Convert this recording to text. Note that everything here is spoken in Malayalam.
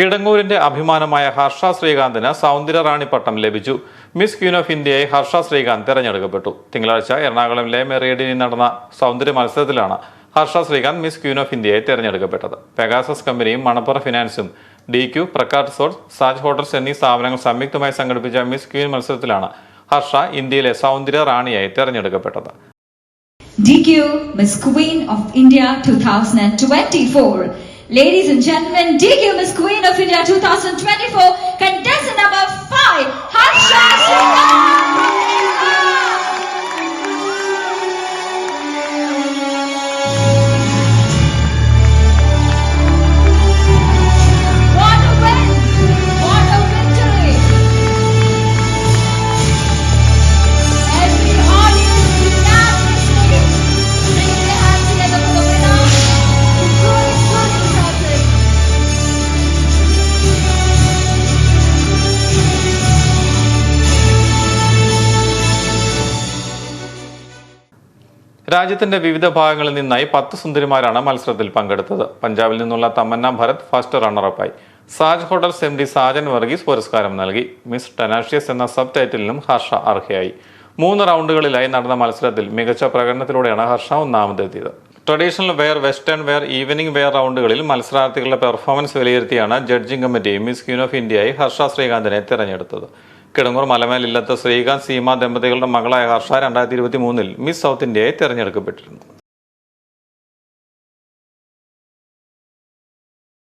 കിടങ്ങൂരിന്റെ അഭിമാനമായ ഹർഷ ശ്രീകാന്തിന് സൗന്ദര്യ റാണി പട്ടം ലഭിച്ചു. മിസ് ക്യൂൻ ഓഫ് ഇന്ത്യയെ ഹർഷ ശ്രീകാന്ത് തെരഞ്ഞെടുക്കപ്പെട്ടു. തിങ്കളാഴ്ച എറണാകുളം ലേ മെറിയഡിനിൽ നടന്ന സൗന്ദര്യ മത്സരത്തിലാണ് Harsha Srikanth Miss Queen of ഇന്ത്യയെ തെരഞ്ഞെടുക്കപ്പെട്ടത്. പെഗാസസ് കമ്പനിയും Manappuram ഫിനാൻസും D Q Prakkat resorts Saj hotels എന്നീ സ്ഥാപനങ്ങൾ സംയുക്തമായി സംഘടിപ്പിച്ച മിസ് ക്യൂൻ മത്സരത്തിലാണ് ഹർഷ ഇന്ത്യയിലെ സൗന്ദര്യ റാണിയായി തെരഞ്ഞെടുക്കപ്പെട്ടത്. DQ Miss Queen of India 2024. Ladies and gentlemen, DQ Miss Queen of India 2024, രാജ്യത്തിന്റെ വിവിധ ഭാഗങ്ങളിൽ നിന്നായി പത്ത് സുന്ദരിമാരാണ് മത്സരത്തിൽ പങ്കെടുത്തത്. പഞ്ചാബിൽ നിന്നുള്ള Tamanna Bharat first റണ്ണറപ്പായി. Saj hotels M D Sajan Varghese പുരസ്കാരം നൽകി. മിസ് ടനാഷ്യസ് എന്ന സബ് ടൈറ്റിലിനും ഹർഷ അർഹയായി. മൂന്ന് റൗണ്ടുകളിലായി നടന്ന മത്സരത്തിൽ മികച്ച പ്രകടനത്തിലൂടെയാണ് Harsha ഒന്നാമതെത്തിയത്. Traditional wear western wear evening wear റൗണ്ടുകളിൽ മത്സരാർത്ഥികളുടെ performance വിലയിരുത്തിയാണ് judging committee Miss Queen of ഇന്ത്യയായി Harsha ശ്രീകാന്തിനെ തിരഞ്ഞെടുത്തത്. കിടങ്ങൂർ മലമേൽ ഇല്ലത്ത് ശ്രീകാന്ത് സീമ ദമ്പതികളുടെ മകളായ ഹർഷ രണ്ടായിരത്തി ഇരുപത്തി മൂന്നിൽ മിസ് സൗത്ത് ഇന്ത്യയായി തിരഞ്ഞെടുക്കപ്പെട്ടിരുന്നു.